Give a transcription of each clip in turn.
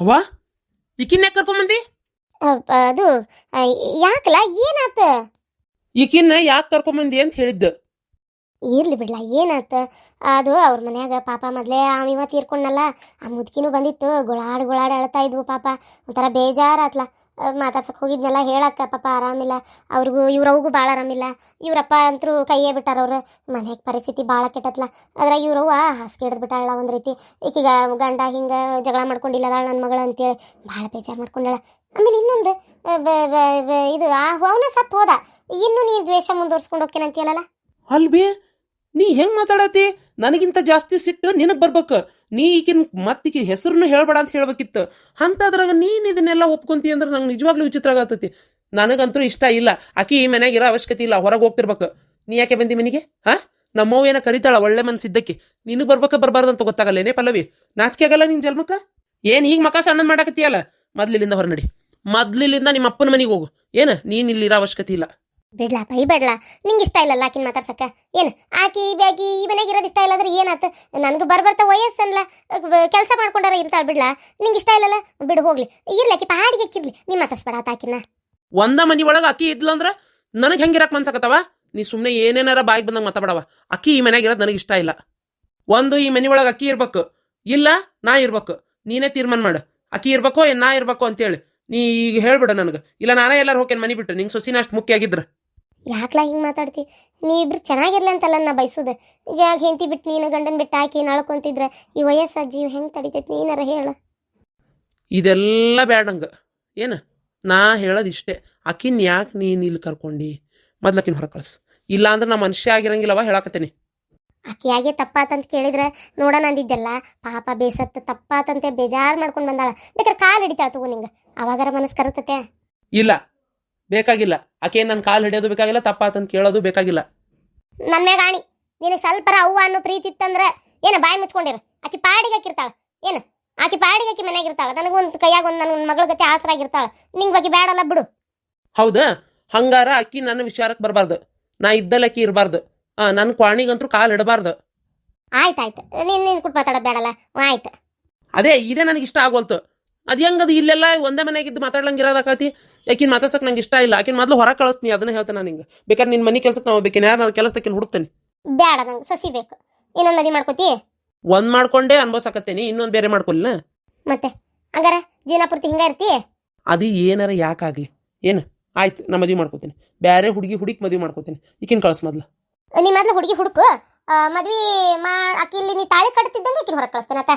ಅವ್ವ? ಈಕಿನ ಯಾಕೆ ಕರ್ಕೊಂಬಂದಿ ಅ- ಅದು ಅ, ಯಾಕಲ್ಲ ಏನಾತ? ಈಕಿನ ಯಾಕೆ ಕರ್ಕೊಂಬಂದಿ ಅಂತ ಹೇಳಿದ್ದ. ಇರ್ಲಿ ಬಿಡ್ಲ ಏನಾತ? ಅದು ಅವ್ರ ಮನ್ಯಾಗ ಪಾಪ ಮೊದ್ಲೇ ಅವ ತೀರ್ಕೊಂಡಲ್ಲ ಆ ಮುದ್ಕಿನೂ ಬಂದಿತ್ತು ಗುಳಾಡ್ ಗುಳಾಡ್ ಅಳ್ತಾ ಇದ್ವು ಪಾಪ ಒಂಥರ ಬೇಜಾರಾತ್ಲ. ಮಾತಾಡ್ಸಕ್ ಹೋಗಿದ್ನೆಲ್ಲ, ಹೇಳಕ್ಕೆ ಪಾಪ ಆರಾಮಿಲ್ಲ. ಅವ್ರಿಗೂ, ಇವ್ರವ್ಗೂ ಭಾಳ ಆರಾಮಿಲ್ಲ. ಇವ್ರಪ್ಪ ಅಂತರೂ ಕೈಯೇ ಬಿಟ್ಟಾರ ಅವ್ರು. ಮನೆಗೆ ಪರಿಸ್ಥಿತಿ ಭಾಳ ಕೆಟ್ಟತ್ಲ ಅದ್ರಾಗ ಇವ್ರವ್ವ ಹಾಸಿಗೆ ಹಿಡ್ದು ಬಿಟ್ಟಾಳ ಒಂದು ರೀತಿ. ಈಕೀಗ ಗಂಡ ಹಿಂಗೆ ಜಗಳ ಮಾಡ್ಕೊಂಡಿಲ್ಲ ನನ್ನ ಮಗಳು ಅಂತೇಳಿ ಭಾಳ ಬೇಜಾರು ಮಾಡ್ಕೊಂಡಾಳ. ಆಮೇಲೆ ಇನ್ನೊಂದು ಇದು, ಆ, ಅವನ ಸತ್ತು ಹೋದ. ಇನ್ನು ನೀನು ದ್ವೇಷ ಮುಂದುವರ್ಸ್ಕೊಂಡು ಹೋಗ್ತೇನಂತೀಯಲ್ಲ ಅಲ್ಬಿ, ನೀ ಹೆಂಗ್ ಮಾತಾಡತಿ ನನಗಿಂತ ಜಾಸ್ತಿ ಸಿಟ್ಟು ನಿನಗ್ ಬರ್ಬೇಕು. ನೀ ಈಗಿನ ಮತ್ತೀಗ ಹೆಸರನ್ನು ಹೇಳ್ಬೇಡ ಅಂತ ಹೇಳ್ಬೇಕಿತ್ತು. ಅಂತದ್ರಾಗ ನೀನು ಇದನ್ನೆಲ್ಲ ಒಪ್ಕೊಂತಿ ಅಂದ್ರೆ ನಂಗೆ ನಿಜವಾಗ್ಲೂ ವಿಚಿತ್ರ ಆಗತ್ತೈತಿ ನನಗಂತೂ ಇಷ್ಟ ಇಲ್ಲ. ಆಕಿ ಈ ಮನೆಗೆ ಇರೋ ಅವಶ್ಯಕತೆ ಇಲ್ಲ. ಹೊರಗೆ ಹೋಗ್ತಿರ್ಬೇಕು. ನೀ ಯಾಕೆ ಬಂದಿ ಮನೆಗೆ? ಹಾ? ನಮ್ಮವ್ವ ಏನ ಕರಿತಾಳ ಒಳ್ಳೆ ಮನ್ಸಿದ್ದಕ್ಕೆ. ನಿನಗೆ ಬರ್ಬೇಕ ಅಂತ ಗೊತ್ತಾಗಲ್ಲೇನೆ ಪಲ್ಲವಿ? ನಾಚಿಕೆ ಆಗಲ್ಲ ನಿನ್ ಜನ್ಮಕ್ಕ? ಏನ್ ಈಗ ಮಕ ಸಣ್ಣದ್ ಮಾಡಾಕತ್ತೀಯಲ್ಲ? ಮೊದ್ಲಿಲಿಂದ ಹೊರನಡಿ. ನಡಿ ಮೊದ್ಲಿಲ್ಲಿಂದ ನಿಮ್ಮ ಅಪ್ಪನ ಮನೆಗೆ ಹೋಗು. ಏನ? ನೀನ್ ಇಲ್ಲಿರೋ ಅವಶ್ಯಕತೆ ಇಲ್ಲ. ಬಿಡ್ಲಾ ಬೈ ಬೇಡ್ಲಾ. ನಿಂಗೆ ಇಷ್ಟ ಇಲ್ಲಲ್ಲ ಆಕಿನ ಮಾತಾಡ್ಸಕ್ಕ? ಏನು, ಆಕಿ ಬ್ಯಾಗಿ ಈ ಮನೆಗೆ ಇರೋದು ಇಷ್ಟ ಇಲ್ಲ ಅಂದ್ರೆ ಏನಾತ? ನನಗೆ ಬರ್ಬರ್ತಾ ವಯಸ್ಸನ್ಲ ಕೆಲಸ ಮಾಡ್ಕೊಂಡಾರ ಇರ್ತಾಳ ಬಿಡ್ಲಾ. ನಿಂಗೆ ಇಷ್ಟ ಇಲ್ಲಲ್ಲ, ಬಿಡು ಹೋಗ್ಲಿ. ಇರ್ಲಿ ಆಕಿ, ಪಾಡಿಗೆ ಇರ್ಲಿ ನೀ ಮಾತಾಡ್ಸ್ಬೇಡ ಆಕಿನ ಒಂದ ಮನಿ ಒಳಗ ಅಕ್ಕಿ ಇದ್ಲಂದ್ರ ನನಗೆ ಹೆಂಗಿರಕ್ ಮನ್ಸಕತ್ತವ? ನೀ ಸುಮ್ಮನೆ ಏನೇನಾರ ಬಾಯಿಗೆ ಬಂದಂಗೆ ಮಾತಾಡವ. ಅಕ್ಕಿ ಈ ಮನೆಗೆ ಇರೋದು ನನಗೆ ಇಷ್ಟ ಇಲ್ಲ. ಒಂದು ಈ ಮನೆ ಒಳಗ ಅಕ್ಕಿ ಇರ್ಬೇಕು. ಇಲ್ಲ, ನಾ ಇರ್ಬೇಕು. ನೀನೇ ತೀರ್ಮಾನ ಮಾಡು. ಅಕ್ಕಿ ಇರ್ಬೇಕು ನಾ ಇರ್ಬೇಕು ಅಂತೇಳಿ. ನೀ ಈಗ ಹೇಳ್ಬಿಡ ನನಗೆ. ಇಲ್ಲ, ನಾನೇ ಎಲ್ಲಾರು ಹೋಗ್ತೇನೆ ಮನಿ ಬಿಟ್ಟು. ನಿಂಗೆ ಸೊಸಿನ ಅಷ್ಟು ಮುಖ್ಯ ಆಗಿದ್ರ. ಯಾಕ್ಲಾ ಹಿಂಗೆ ಮಾತಾಡ್ತಿ? ನೀ ಇಬ್ರು ಚೆನ್ನಾಗಿರ್ಲಿ ಅಂತಲ್ಲ ನಾ ಬಯಸೋದು. ಈಗ ಹೆಂಡತಿ ಬಿಟ್ಟು ನೀನು ಗಂಡನ ಬಿಟ್ಟು ಹಾಕಿ ನಳ್ಕೊಂತಿದ್ರೆ? ಈ ವಯಸ್ಸ ಜೀವ ಹೆಂಗೆ ತಡಿತೈತಿ ನೀನಾರ ಹೇಳು. ಇದೆಲ್ಲ ಬ್ಯಾಡಂಗ ಏನು? ನಾ ಹೇಳೋದು ಇಷ್ಟೇ ಅಕ್ಕಿನ ಯಾಕೆ ನೀನು ಇಲ್ಲಿ ಕರ್ಕೊಂಡಿ? ಮೊದ್ಲಕ್ಕಿನ ಹೊರ ಕಳ್ಸು. ಇಲ್ಲ ಅಂದ್ರೆ ನಾ ಮನುಷ್ಯ ಆಗಿರಂಗಿಲ್ಲವ ಹೇಳಾಕತ್ತೇನೆ. ಆಕಿಯಾಗೆ ತಪ್ಪಾತಂತ ಕೇಳಿದ್ರೆ? ನೋಡೋಣ ಅಂದಿದ್ದೆಲ್ಲ. ಪಾಪ ಬೇಸತ್ತ ತಪ್ಪಾತಂತೆ ಬೇಜಾರು ಮಾಡ್ಕೊಂಡು ಬಂದಾಳ. ಬೇಕಾದ್ರೆ ಕಾಲು ಹಿಡಿತಾಳ ತಗೋ ನಿಂಗೆ. ಅವಾಗಾರ ಮನಸ್ಸು ಕರತತೆ ಇಲ್ಲ. ಬೇಕಾಗಿಲ್ಲ. ಆಕೆ ನನ್ನ ಕಾಲು ಹಿಡಿಯೋದು ಬೇಕಾಗಿಲ್ಲ ತಪ್ಪಾತಂತ ಕೇಳೋದು ಬೇಕಾಗಿಲ್ಲ. ನನ್ನ ಗಾಣಿ. ಆಣಿ ನಿನಗೆ ಸ್ವಲ್ಪ ಅವ್ವ ಅನ್ನೋ ಪ್ರೀತಿ ಇತ್ತಂದ್ರೆ ಏನು ಬಾಯಿ ಮುಚ್ಕೊಂಡಿರು? ಆಕಿ ಪಾಡಿಗೆ ಆಕಿರ್ತಾಳ ಏನು? ಆಕಿ ಪಾಡಿಗೆ ಆಕಿ ಮನೆಗೆ ಇರ್ತಾಳ. ನನಗೊಂದು ಕೈಯಾಗ ಒಂದು ನನ್ನ ಮಗಳ ಗತಿ ಆಸರಾಗಿರ್ತಾಳ. ನಿಂಗೆ ಬಗ್ಗೆ ಬೇಡಲ್ಲ ಬಿಡು. ಹೌದಾ? ಹಂಗಾರ ಅಕ್ಕಿ ನನ್ನ ವಿಚಾರಕ್ಕೆ ಬರಬಾರ್ದು. ನಾ ಇದ್ದಲ್ಲಿ ಅಕ್ಕಿ ಇರಬಾರ್ದು. ಆ ನನ್ನ ಕ್ವಾಣಿಗಂತೂ ಕಾಲು ಇಡಬಾರ್ದು. ಆಯ್ತು ಆಯ್ತು. ನೀನು ನೀನು ಕೊಟ್ಟು ಮಾತಾಡೋದು ಬೇಡಲ್ಲ ಆಯ್ತು. ಅದೇ ಇದೇ ನನಗೆ ಇಷ್ಟ ಆಗೋಲ್ತು. ಅದು ಹೆಂಗದು ಇಲ್ಲೆಲ್ಲ ಒಂದೇ ಮನೆಯಾಗಿದ್ದು ಮಾತಾಡ್ಲಂಗಿರೋದಾಕತಿ ಯಾಕಿನ್ ಮಾತಾಡ್ಸಕ್ ನಂಗೆ ಇಷ್ಟ ಇಲ್ಲ. ಆಕಿನ ಮೊದಲು ಹೊರ ಕಳಿಸ್ತೀನಿ ಅದನ್ನ ಹೇಳ್ತೇನೆ ನಾನು ಹಿಂಗೆ ಬೇಕಾದ್ರೆ ನಿನ್ನ ಮನೆ ಕೆಲ್ಸಕ್ಕೆ ನಾವು ಬೇಕಿನ ಯಾರು ಕೆಲಸಕ್ಕೆ ಹುಡುಕ್ತೇನೆ. ಬೇಡ ನಂಗೆ ಸೊಸಿ ಬೇಕು. ಇನ್ನೊಂದು ಮದಿ ಮಾಡ್ಕೋತಿ? ಒಂದ್ ಮಾಡ್ಕೊಂಡೇ ಅನ್ಭವಿಸಕತ್ತೇನಿ ಇನ್ನೊಂದು ಬೇರೆ ಮಾಡ್ಕೊಲ್ಲ ಮತ್ತೆ ಹಂಗಾರ ಜೀವನ ಪೂರ್ತಿ ಹಿಂಗ ಇರ್ತಿ? ಅದು ಏನಾರ ಯಾಕಾಗ್ಲಿ ಏನು? ಆಯ್ತು ನಾ ಮದುವೆ ಮಾಡ್ಕೋತೀನಿ. ಬೇರೆ ಹುಡುಗಿ ಹುಡುಕಿ ಮದುವೆ ಮಾಡ್ಕೋತೀನಿ. ಈಕಿನ ಕಳ್ಸ ಮೊದ್ಲು. ನೀ ಮೊದ್ಲು ಹುಡುಗಿ ಹುಡುಕು. ಮದ್ವಿ ಮಾ ಆಕಿ ಇಲ್ಲಿ ನೀ ತಾಳಿ ಕಟ್ತಿದ್ದಂಗೆ ಆಕಿನ ಹೊರ ಕಳಿಸ್ತೇನೆ ಆತ?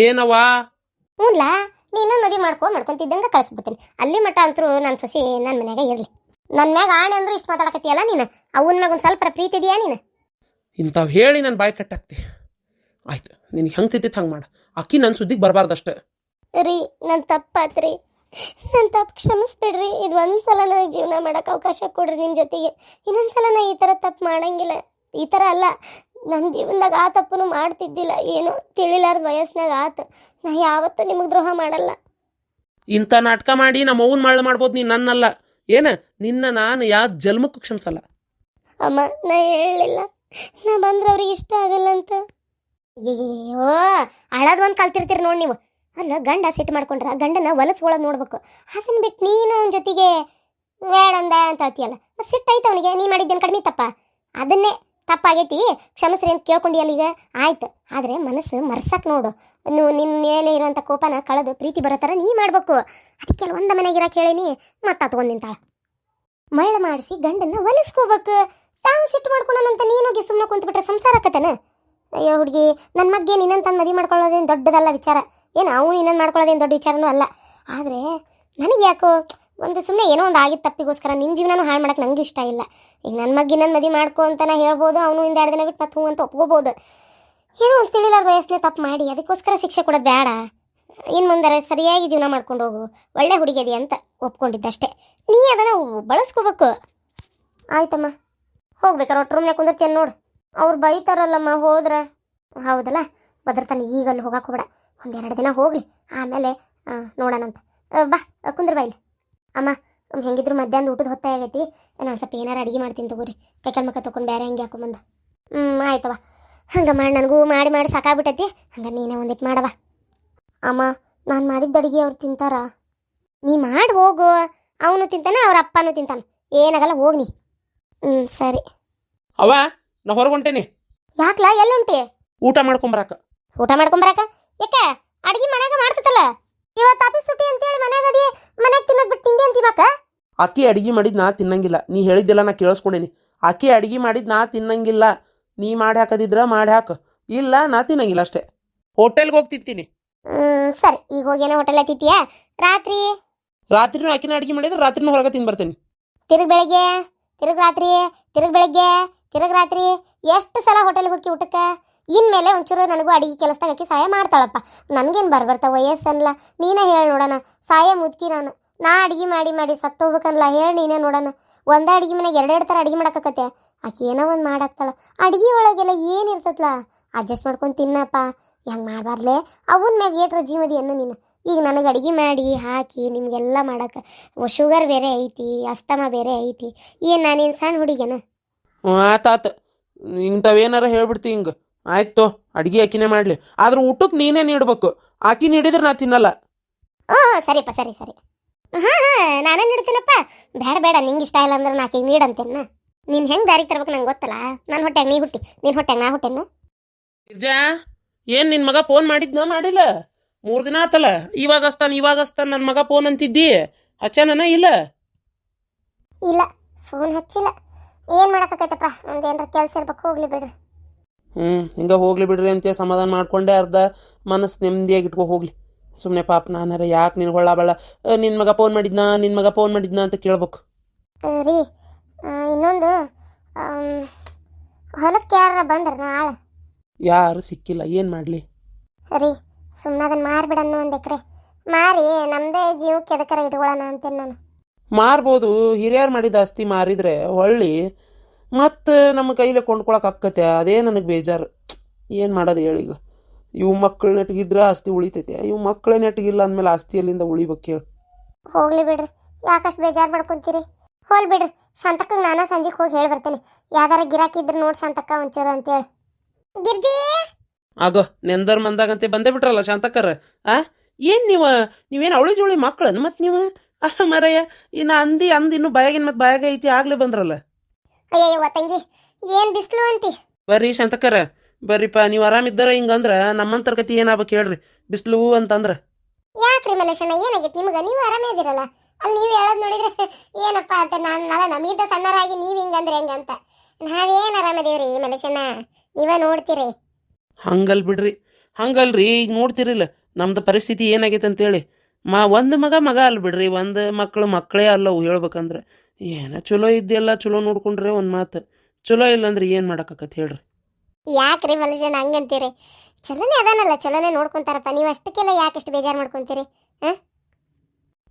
ಏನವಾ ಹ್ಞೂನ್ಲ ನೀನು ಮದುವೆ ಮಾಡ್ಕೊ ಮಾಡ್ಕೊಂತಿದ್ದಂಗೆ ಕಳಿಸ್ಬಿಡ್ತೀನಿ. ಅಲ್ಲಿ ಮಟ್ಟ ಅಂತರೂ ನನ್ನ ಸೊಸಿ ನನ್ನ ಮನ್ಯಾಗ ಇರಲಿ. ನನ್ನ ಮ್ಯಾಗ ಆಣೆ ಅಂದ್ರೆ ಇಷ್ಟು ಮಾತಾಡಕತ್ತೀಯಲ್ಲ ನೀನು? ಅವನ ಮ್ಯಾಗ ಒಂದು ಸ್ವಲ್ಪ ಪ್ರೀತಿ ಇದೆಯಾ ನೀನು? ಇಂಥವು ಹೇಳಿ ನಾನು ಬಾಯಿ ಕಟ್ಟಾಕ್ತಿ. ಆಯ್ತು ನಿನಗೆ ಹೆಂಗೆ ತಿದ್ದಿತ್ತು ಹಂಗೆ ಮಾಡು. ಅಕ್ಕಿ ನನ್ನ ಸುದ್ದಿಗೆ ಬರಬಾರ್ದಷ್ಟೇ. ರೀ ನನ್ನ ತಪ್ಪಾತ್ರಿ. ನನ್ನ ತಪ್ಪು ಕ್ಷಮಿಸ್ಬಿಡ್ರಿ. ಇದು ಒಂದು ಸಲ ನನಗೆ ಜೀವನ ಮಾಡೋಕೆ ಅವಕಾಶ ಕೊಡ್ರಿ ನಿಮ್ಮ ಜೊತೆಗೆ. ಇನ್ನೊಂದು ಸಲ ನಾ ಈ ಥರ ತಪ್ಪು ಮಾಡಂಗಿಲ್ಲ. ಈ ಥರ ಅಲ್ಲ. ನನ್ನ ಜೀವನದಾಗ ಆ ತಪ್ಪನ್ನು ಮಾಡ್ತಿದ್ದಿಲ್ಲ. ಏನು ತಿಳಿಲಾರ್ದ ವಯಸ್ಸಿನಾಗ ಆತು. ನಾ ಯಾವತ್ತೂ ನಿಮಗೆ ದ್ರೋಹ ಮಾಡಲ್ಲ. ಇಂಥ ನಾಟಕ ಮಾಡಿ ನಮ್ಮ ಅವ್ವನ ಮಾಡಲು ಮಾಡ್ಬೋದು ನೀನು ನನ್ನಲ್ಲ. ಏನ? ನಿನ್ನ ನಾನು ಯಾವ ಜನ್ಮಕ್ಕೂ ಕ್ಷಮಿಸಲ್ಲ. ಅಮ್ಮ ನಾ ಹೇಳಲಿಲ್ಲ. ನಾ ಬಂದ್ರೆ ಅವ್ರಿಗೆ ಇಷ್ಟ ಆಗಲ್ಲ ಅಂತ. ಅಯ್ಯೋ ಅಳದ್ ಒಂದು ಕಲ್ತಿರ್ತೀರಿ ನೋಡಿ ನೀವು. ಅಲ್ಲ ಗಂಡ ಸಿಟ್ಟು ಮಾಡ್ಕೊಂಡ್ರ ಗಂಡನ ಹೊಲಸ್ಕೊಳ್ಳೋದು ನೋಡ್ಬೇಕು. ಅದನ್ನ ಬಿಟ್ಟು ನೀನು ಅವನ ಜೊತೆಗೆ ಬೇಡಂದ ಅಂತ ಹೇಳ್ತೀಯಲ್ಲ. ಸಿಟ್ಟೈತೆ ಅವನಿಗೆ ನೀ ಮಾಡಿದ್ದೇನು ಕಡಿಮೆ ತಪ್ಪ? ಅದನ್ನೇ. ತಪ್ಪಾಗೈತಿ, ಕ್ಷಮಿಸ್ರಿ ಅಂತ ಕೇಳ್ಕೊಂಡಿಯಲ್ಲ ಈಗ? ಆಯ್ತು. ಆದರೆ ಮನಸ್ಸು ಮರ್ಸಕ್ ನೋಡು. ನೀವು ನಿನ್ನ ಮೇಲೆ ಇರುವಂಥ ಕೋಪನ ಕಳೆದು ಪ್ರೀತಿ ಬರೋ ಥರ ನೀ ಮಾಡ್ಬೇಕು. ಅದಕ್ಕೆ ಒಂದು ಮನೆಗೆ ಇರಕ್ಕೆ ಹೇಳೀನಿ ಮತ್ತೆ ತಗೊಂಡ್ ನಿಂತಾಳ. ಮಳ್ಳ ಮಾಡಿಸಿ ಗಂಡನ್ನ ಒಲಿಸ್ಕೋಬೇಕು. ತಾವು ಸಿಟ್ಟು ಮಾಡ್ಕೊಳ್ಳೋಣಂತ ನೀನು ಹೋಗಿ ಸುಮ್ಮನೆ ಕುಂತ್ಬಿಟ್ರೆ ಸಂಸಾರ ಆಕತನ ಅಯ್ಯೋ ಹುಡುಗಿ ನನ್ನ ಮಗ್ಗೆ ನಿನ್ನಂತ ಮದಿ ಮಾಡ್ಕೊಳ್ಳೋದೇನು ದೊಡ್ಡದಲ್ಲ ವಿಚಾರ? ಏನು ಅವನು ಇನ್ನೊಂದು ಮಾಡ್ಕೊಳ್ಳೋದೇನು ದೊಡ್ಡ ವಿಚಾರನೂ ಅಲ್ಲ. ಆದರೆ ನನಗೆ ಯಾಕೋ ಒಂದು ಸುಮ್ಮನೆ ಏನೋ ಒಂದು ಆಗಿತ್ತು ತಪ್ಪಿಗೋಸ್ಕರ ನಿನ್ನ ಜೀವನನೂ ಹಾಳು ಮಾಡಕ್ಕೆ ನಂಗೆ ಇಷ್ಟ ಇಲ್ಲ. ಈಗ ನನ್ನ ಮಗ್ಗಿ ನನ್ನ ಮದುವೆ ಮಾಡ್ಕೊ ಅಂತ ನಾ ಹೇಳ್ಬೋದು, ಅವನು ಹಿಂದೆ ಎರಡು ದಿನ ಬಿಟ್ಟು ಮತ್ತೆ ಅಂತ ಒಪ್ಕೋಬೋದು. ಏನೋ ಒಂದು ತಿಳಿಲಾರ ವಯಸ್ಸಿನ ತಪ್ಪು ಮಾಡಿ, ಅದಕ್ಕೋಸ್ಕರ ಶಿಕ್ಷೆ ಕೊಡೋದು ಬೇಡ ಇನ್ನು ಮುಂದರೆ ಸರಿಯಾಗಿ ಜೀವನ ಮಾಡ್ಕೊಂಡು ಹೋಗು, ಒಳ್ಳೆ ಹುಡುಗಿದಿ ಅಂತ ಒಪ್ಕೊಂಡಿದ್ದಷ್ಟೇ. ನೀ ಅದನ್ನು ಬಳಸ್ಕೋಬೇಕು. ಆಯ್ತಮ್ಮ, ಹೋಗ್ಬೇಕಾರೆ ಒಟ್ಟು ರೂಮ್ನಾಗ ಕುಂದಿರ್ತೇನೆ ನೋಡು. ಅವ್ರು ಬೈತಾರಲ್ಲಮ್ಮ, ಹೋದ್ರೆ. ಹೌದಲ್ಲ ಬದರ್ತಾನೆ ಈಗ ಅಲ್ಲಿ ಹೋಗಕ್ಕೆ ಹೋಗ್ಬೇಡ ಒಂದೆರಡು ದಿನ ಹೋಗಲಿ, ಆಮೇಲೆ ನೋಡೋಣಂತ. ಬಾ, ಕುಂದ್ರ ಬಾ ಇಲ್ಲಿ. ಅಮ್ಮ ಹೆಂಗಿದ್ರು ಮಧ್ಯಾಹ್ನ ಊಟದ ಹೊತ್ತಾಗೈತಿ ನಾನು ಸ್ವಲ್ಪ ಏನಾರು ಅಡುಗೆ ಮಾಡ್ತೀನಿ ತಗೋರಿ. ಕೈಕಾಲು ಮುಖ ತೊಗೊಂಡು ಬೇರೆ ಹೆಂಗೆ ಹಾಕೊಂಬಂದು ಹ್ಞೂ ಆಯ್ತವ ಹಂಗೆ ಮಾಡಿ ನನಗೂ ಮಾಡಿ ಮಾಡಿ ಸಾಕಾಗ್ಬಿಟ್ಟೈತಿ. ಹಂಗೆ ನೀನೇ ಒಂದಿಟ್ಟು ಮಾಡವ ಅಮ್ಮ ನಾನು ಮಾಡಿದ್ದ ಅಡಿಗೆ ಅವ್ರು ತಿಂತಾರ. ನೀ ಮಾಡಿ ಹೋಗು. ಅವನು ತಿಂತಾನೆ ಅವ್ರ ಅಪ್ಪನೂ ತಿಂತಾನೆ. ಏನಾಗಲ್ಲ ಹೋಗಿ ನೀ. ಹ್ಞೂ ಸರಿ. ಅವ ನಾ ಹೊರಗೆ ಹೊಂಟೇನಿ. ಯಾಕ್ಲ ಎಲ್ಲುಂಟಿ ಊಟ ಮಾಡ್ಕೊಂಬರಾಕ ಊಟ ಮಾಡ್ಕೊಂಬರಾಕ ಯಾಕೆ ಅಡ್ಗೆ ಮನ್ಯಾಗ ಮಾಡ್ತತಲ್ಲ ಇವತ್ತು ಆಫೀಸ್ ಸುಟ್ಟಿ ಅಂತೇಳಿ ಮನೆಗೆ ಅದಿ ಮನೆಗೆ ತಿನ್ನೋದು ಬಿಟ್ಟು ತಿಂಡಿ ಅಂತೀಮಕ್ಕ ಅಕ್ಕಿ ಅಡಿಗೆ ಮಾಡಿದ್ ನಾ ತಿನ್ನಂಗಿಲ್ಲ. ನೀ ಹೇಳಿದ್ದಿಲ್ಲ ನಾ ಕೇಳಿಸ್ಕೊಂಡೇನಿ. ಅಕ್ಕಿ ಅಡಿಗೆ ಮಾಡಿದ್ ನಾ ತಿನ್ನಂಗಿಲ್ಲ. ನೀ ಮಾಡಿ ಹಾಕದಿದ್ರ ಮಾಡಿ ಹಾಕ. ಇಲ್ಲ ನಾ ತಿನ್ನಂಗಿಲ್ಲ ಅಷ್ಟೇ. ಹೋಟೆಲ್ಗೆ ಹೋಗಿ ತಿಂತೀನಿ. ಹ್ಮ್ ಸರಿ. ಈಗ ಹೋಗೇನೋ ಹೋಟೆಲ್ ತಿಂತೀಯಾ? ರಾತ್ರಿ? ರಾತ್ರಿನೂ ಆಕಿನ ಅಡಿಗೆ ಮಾಡಿದ್ರೆ ರಾತ್ರಿನೂ ಹೊರಗೆ ತಿಂದು ಬರ್ತೇನೆ. ತಿರುಗ್ ಬೆಳಿಗ್ಗೆ ತಿರುಗ್ ರಾತ್ರಿ ತಿರುಗ್ ಬೆಳಿಗ್ಗೆ ತಿರುಗ್ ರಾತ್ರಿ. ಎಷ್ಟು ಸಲ ಹೋಟೆಲ್ಗೆ ಹೋಗಿ ಊಟಕ್ಕೆ? ಇನ್ಮೇಲೆ ಒಂಚೂರು ನನಗೂ ಅಡಿಗೆ ಕೆಲಸದಾಗ ಆಕಿ ಸಹಾಯ ಮಾಡ್ತಾಳಪ್ಪ. ನನಗೇನು ಬರ್ ಬರ್ತಾವ ವಯಸ್ಸನ್ಲ? ನೀನೇ ಹೇಳಿ ನೋಡೋಣ. ಸಹಾಯ ಮುದುಕಿ ನಾನು. ನಾ ಅಡಿಗೆ ಮಾಡಿ ಮಾಡಿ ಸತ್ತೋಗ್ಬೇಕನ್ಲ. ಹೇಳಿ ನೀನೇ ನೋಡೋಣ. ಒಂದೇ ಅಡಿಗೆ ಮನೆಗೆ ಎರಡೆರಡು ಥರ ಅಡಿಗೆ ಮಾಡಕತ್ತೆ ಆಕೆ ಏನೋ ಒಂದು ಮಾಡಾಕ್ತಾಳ. ಅಡಿಗೆ ಒಳಗೆಲ್ಲ ಏನು ಇರ್ತತ್ಲ? ಅಡ್ಜಸ್ಟ್ ಮಾಡ್ಕೊಂಡು ತಿನ್ನಪ್ಪ. ಹೆಂಗೆ ಮಾಡಬಾರ್ಲೆ? ಅವನ ಮ್ಯಾಗ ಏಟ್ರ ಅನ್ನ ನೀನು. ಈಗ ನನಗೆ ಅಡಿಗೆ ಮಾಡಿ, ಹಾಕಿ, ನಿಮಗೆಲ್ಲ ಮಾಡಕ್ಕೆ ಶುಗರ್ ಬೇರೆ ಐತಿ, ಅಸ್ತಮ ಬೇರೆ ಐತಿ. ಏನು ನಾನೇನು ಸಣ್ಣ ಹುಡುಗೇನ ಆತಾತ ಇಂಥವೇನಾರ ಹೇಳ್ಬಿಡ್ತಿ ಹಿಂಗೆ. ಆಯ್ತು ಅಡಿಗೆ ಆಕಿನೇ ಮಾಡಲಿ. ಆದ್ರೆ ಊಟಕ್ಕೆ ನೀನೇ ನೀಡ್ಬೇಕು. ಆಕಿ ನೀಡಿದ್ರೆ ನಾ ತಿನ್ನಲ್ಲ. ಓ ಸರಿಪ್ಪ ಸರಿ ಸರಿ. ಹಾಂ ಹಾಂ ನಾನೇ ನೀಡ್ತೀನಪ್ಪ. ಬೇಡ ಬೇಡ ನಿಂಗೆ ಇಷ್ಟ ಇಲ್ಲ ಅಂದ್ರೆ ನಾಕಿ ನೀಡಂತೇನ. ನೀನು ಹೆಂಗೆ ದಾರಿ ತರ್ಬೇಕು ನಂಗೆ ಗೊತ್ತಲ್ಲ? ನನ್ನ ಹೊಟ್ಟೆಗೆ ನೀ ಹುಟ್ಟಿ. ನಿನ್ನ ಹೊಟ್ಟೆಗೆ ನಾ ಹುಟ್ಟೆನು? ಗಿರ್ಜಾ ಏನ್ ನಿನ್ ಮಗ ಫೋನ್ ಮಾಡಿದ್ನ ಮಾಡಿಲ್ಲ? ಮೂರ್ ದಿನ ಆತಲ್ಲ. ಇವಾಗ ಹಸ್ತಾನ ಇವಾಗ ಹಸ್ತಾನ ನನ್ನ ಮಗ ಫೋನ್ ಅಂತಿದ್ದಿ. ಹಚ್ಚಾನನ ಇಲ್ಲ? ಇಲ್ಲ ಫೋನ್ ಹಚ್ಚಿಲ್ಲ. ಏನು ಮಾಡಕ್ಕಾಗೈತಪ್ಪ ಒಂದೇನ್ರ ಕೆಲ್ಸ ಕೆಲಸ ಇರ್ಬೇಕು ಹೋಗ್ಲಿ ಬಿಡ್ರಿ. ಹ್ಮ್ ಹಿಂಗೆ ಹೋಗ್ಲಿ ಬಿಡ್ರಿ ಅಂತ ಸಮಾಧಾನ ಮಾಡ್ಕೊಂಡೆ ಅರ್ಧ ಮನಸ್ಸು ನೆಮ್ಮದಿಯಾಗಿ ಇಟ್ಕೊ ಹೋಗ್ಲಿ. ಸುಮ್ಮನೆ ಪಾಪ ನಾನಾರ ಯಾಕೆ ನಿನ್ ಹೊಳ್ಳ ಬಳ್ಳ ಅ, ನಿನ್ ಮಗ ಫೋನ್ ಮಾಡಿದ್ನಾ? ನಿನ್ ಮಗ ಫೋನ್ ಮಾಡಿದ್ನಾ ಅಂತ ಕೇಳ್ಬೇಕು. ರೀ ಇನ್ನೊಂದು ಹೊಲಕ್ಕೆ ಯಾರ ಬಂದ್ರ ನಾಳೆ? ಯಾರು ಸಿಕ್ಕಿಲ್ಲ ಏನ್ ಮಾಡ್ಲಿ? ರೀ ಸುಮ್ಮನೆ ಅದನ್ನ ಮಾರ್ಬಿಡನ್ನು ಒಂದು ಎಕರೆ. ಮಾರಿ ನಮ್ಮದೇ ಜೀವಕ್ಕೆ ಎದಕ್ಕಾರ ಇಟ್ಕೊಳ್ಳೋಣ ಅಂತೇನೆ ನಾನು. ಮಾರ್ಬೋದು ಹಿರಿಯರು ಮಾಡಿದ ಆಸ್ತಿ ಮಾರಿದ್ರೆ ಹೊಳ್ಳಿ ಮತ್ತೆ ನಮ್ಮ ಕೈಲೇ ಕೊಂಡ್ಕೊಳಕ್ಕೆ ಆಕ್ಕತೆ ಅದೇ ನನಗೆ ಬೇಜಾರು. ಏನು ಮಾಡೋದು ಹೇಳೀಗ ಇವು ಮಕ್ಕಳು ನೆಟ್ಗಿದ್ರೆ ಆಸ್ತಿ ಉಳಿತೈತೆ. ಇವು ಮಕ್ಕಳೇ ನೆಟ್ಗಿಲ್ಲ ಅಂದಮೇಲೆ ಆಸ್ತಿ ಎಲ್ಲಿಂದ ಉಳಿಬೇಕು ಹೇಳು. ಹೋಗ್ಲಿ ಬಿಡ್ರಿ. ಯಾಕಷ್ಟು ಬೇಜಾರು ಮಾಡ್ಕೊಂತೀರಿ? ಹೋಲ್ ಬಿಡ್ರಿ. ಶಾಂತಕ್ಕ ನಾನು ಸಂಜೆಗೆ ಹೋಗಿ ಹೇಳಿ ಬರ್ತೇನೆ. ಯಾವ್ದಾರ ಗಿರಾಕಿ ಇದ್ರೆ ನೋಡಿ ಶಾಂತಕ್ಕ ಒಂಚೂರು ಅಂತೇಳಿ ಗಿರ್ಜಿ! ಆಗೋ ನೆಂದರ್ ಮಂದಾಗಂತೆ ಬಂದೇ ಬಿಟ್ರಲ್ಲ ಶಾಂತಕ್ಕರ? ಆ? ಏನ್ ನೀವು? ನೀವೇನು ಅವಳಿ ಜೋಳಿ ಮಕ್ಕಳನ್ನು ಮತ್ ನೀವು? ಅಲ್ಲ ಮರಯ್ಯ ಇನ್ನು ಅಂದಿ ಅಂದ್ ಇನ್ನು ಬಾಯಾಗಿನ ಮತ್ತು ಬಾಯಾಗ ಐತಿ ಆಗ್ಲೇ ಬಂದ್ರಲ್ಲ. ಅಯ್ಯಯ್ಯವ್ವ ತಂಗಿ ಏನು ಬಿಸಿಲು ಅಂತಿ? ಬರ್ರಿ ಶಾಂತಕ್ಕರ ಬರ್ರಿಪ್ಪ ನೀವು ಆರಾಮಿದ್ದಾರ ಹಿಂಗಂದ್ರ ನಮ್ಮಂತರ ಕತಿ ಏನಾಗ್ಬೇಕು ಹೇಳ್ರಿ ಬಿಸ್ಲು ಅಂತಂದ್ರ. ಯಾಕ್ರಿ ಮಲೇಶಣ್ಣ ಏನಾಗಿತ್ತು ನಿಮ್ಗೆ? ನೀವು ಆರಾಮೇ ಇದ್ದೀರಲ್ಲ ಅಲ್ಲಿ ನೀವು ಹೇಳೋದು ನೋಡಿದ್ರೆ ಏನಪ್ಪ ಅಂತ ನಾನು ನಲ್ಲ ನಮಗಿಂತ ಸಣ್ಣರಾಗಿ ನೀವು ಹಿಂಗಂದ್ರೆ ಹೆಂಗಂತ ನಾವೇನು ಆರಾಮದೇವ್ರಿ ಮಲೇಶಣ್ಣ ನೀವ ನೋಡ್ತೀರಿ. ಹಂಗಲ್ ಬಿಡ್ರಿ ಹಂಗಲ್ರಿ ಈಗ ನೋಡ್ತಿರಿಲ್ಲ ನಮ್ದು ಪರಿಸ್ಥಿತಿ ಏನಾಗೈತೆ ಅಂತೇಳಿ. ಮ ಒಂದು ಮಗ ಮಗ ಅಲ್ಲ ಬಿಡ್ರಿ ಒಂದು ಮಕ್ಕಳು ಮಕ್ಕಳೇ ಅಲ್ಲವು ಹೇಳ್ಬೇಕಂದ್ರೆ. ಏನ ಚಲೋ ಇದ್ದೆಲ್ಲ ಚಲೋ ನೋಡ್ಕೊಂಡ್ರೆ ಒಂದು ಮಾತು. ಚಲೋ ಇಲ್ಲ ಅಂದ್ರೆ ಏನು ಮಾಡೋಕ್ಕಾಕತ್ತೆ ಹೇಳ್ರಿ. ಯಾಕ್ರಿ ಮಲಜನ್ ಹಂಗಂತೀರಿ? ಚಲೋನೇ ಅದಾನಲ್ಲ ಚಲೋನೇ ನೋಡ್ಕೊಂತಾರಪ್ಪ. ನೀವು ಅಷ್ಟಕ್ಕೆಲ್ಲ ಯಾಕೆ ಇಷ್ಟು ಬೇಜಾರು ಮಾಡ್ಕೊಂತೀರಿ?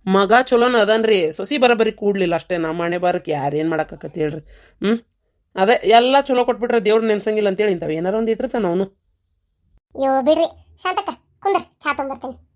ಮಗ ಚಲೋನ ಅದನ್ರಿ. ಸೊಸಿ ಬರಬರಿ ಕೂಡ್ಲಿಲ್ಲ ಅಷ್ಟೇ. ನಮ್ಮ ಮನೆ ಬಾರಕ್ಕೆ ಯಾರೇನು ಮಾಡಕತ್ ಹೇಳ್ರಿ. ಹ್ಞೂ ಅದೇ ಎಲ್ಲ ಚಲೋ ಕೊಟ್ಬಿಟ್ರೆ ದೇವ್ರು ನೆನ್ಸಂಗಿಲ್ಲ ಅಂತೇಳಿ ಇಂಥವು ಏನಾರ ಒಂದು ಇಟ್ಟಿರ್ತಾನ ಅವನು. ಯೋ ಬಿಡ್ರಿ. ಶಾಂತಕ್ಕ ಕುಂದ್ರ. ಚಾ ತೊಗೊಂಬರ್ತೇನೆ.